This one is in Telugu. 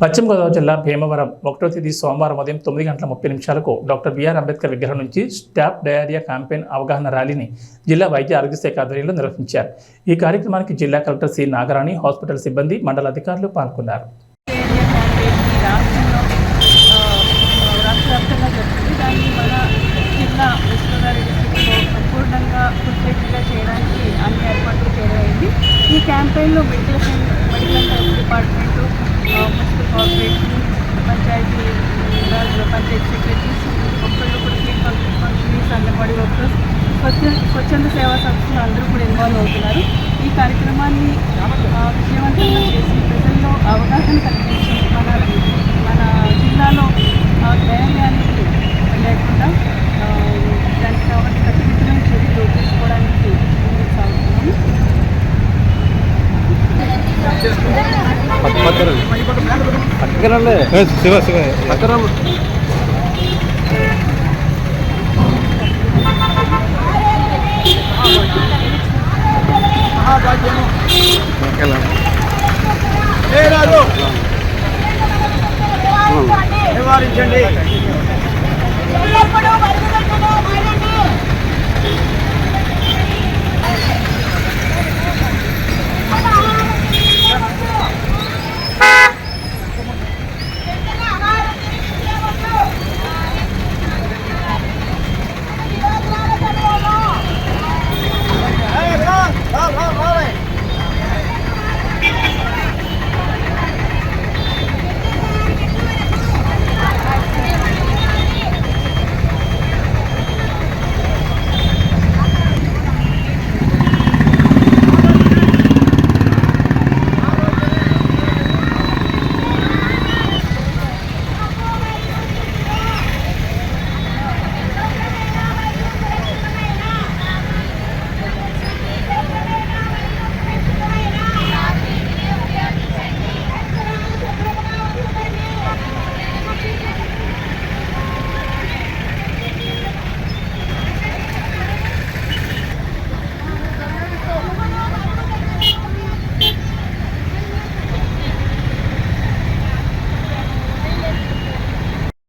పశ్చిమ గోదావరి జిల్లా భీమవరం ఒకటో తేదీ సోమవారం ఉదయం తొమ్మిది గంటల ముప్పై నిమిషాలకు డాక్టర్ బిఆర్ అంబేద్కర్ విగ్రహం నుంచి స్టాప్ డయేరియా క్యాంపెయిన్ అవగాహన ర్యాలీని జిల్లా వైద్య ఆరోగ్య శాఖ ఆధ్వర్యంలో నిర్వహించారు. ఈ కార్యక్రమానికి జిల్లా కలెక్టర్ సి నాగరాణి హాస్పిటల్ సిబ్బంది మండల అధికారులు పాల్గొన్నారు. ఈ క్యాంపెయిన్లో మెడికల్ మెడికల్ ఒక్కళ్ళు కూడా ఫంక్షనరీస్ అంగన్వాడీ వర్కర్స్ స్వచ్ఛ స్వచ్ఛంద సేవా సంస్థలు అందరూ కూడా ఇన్వాల్వ్ అవుతున్నారు ఈ కార్యక్రమాన్ని విజయవంతంగా చేసి ప్రజల్లో అవగాహన కల్పించి మన మన జిల్లాలో అనేది లేకుండా దానికి కావాల్సిన కట్టుదిట్టమైన చర్యలు తీసుకోవడానికి ముందుకు సాగుతున్నాము శివ శివ నివారించండి.